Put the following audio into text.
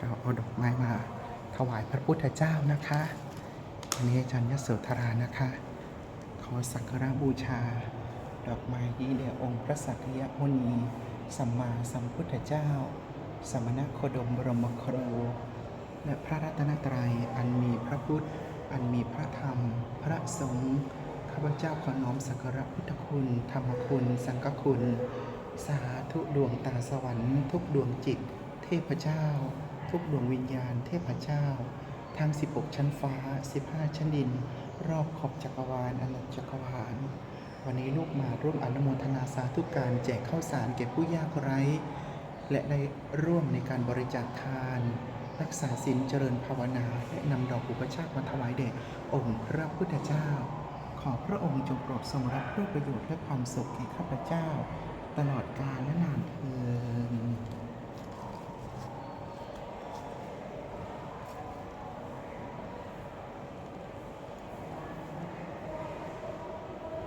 เราเอาดอกไม้มาถวายพระพุทธเจ้านะคะวันนี้อาจารย์ยโสธรานะคะ ขอสักการะบูชา ดอกไม้ที่เดียองค์พระสักยมุนี สัมมาสัมพุทธเจ้า สมณโคดมบรมครู และพระรัตนตรัยอันมีพระพุทธ อันมีพระธรรม พระสงฆ์ข้าพเจ้าขอน้อมสักการะพุทธคุณ ธรรมคุณ สังฆคุณ สาธุดวงตาสวรรค์ ทุกดวงจิต เทพเจ้า ทุกดวงวิญญาณเทพเจ้า ทั้ง 16 ชั้นฟ้า 15 ชั้นดิน รอบขอบจักรวาลอนันตจักรวาล วันนี้ลูกมาร่วมอนุโมทนาสาธุการแจกข้าวสารแก่ผู้ยากไร้ และได้ร่วมในการบริจาคทาน รักษาศีลเจริญภาวนา และนำดอกอุปชาติมาถวายแด่องค์พระพุทธเจ้า ขอพระองค์จงโปรดทรงรับเพื่อประโยชน์และความสุขแก่ข้าพเจ้า ตลอดกาลและนาน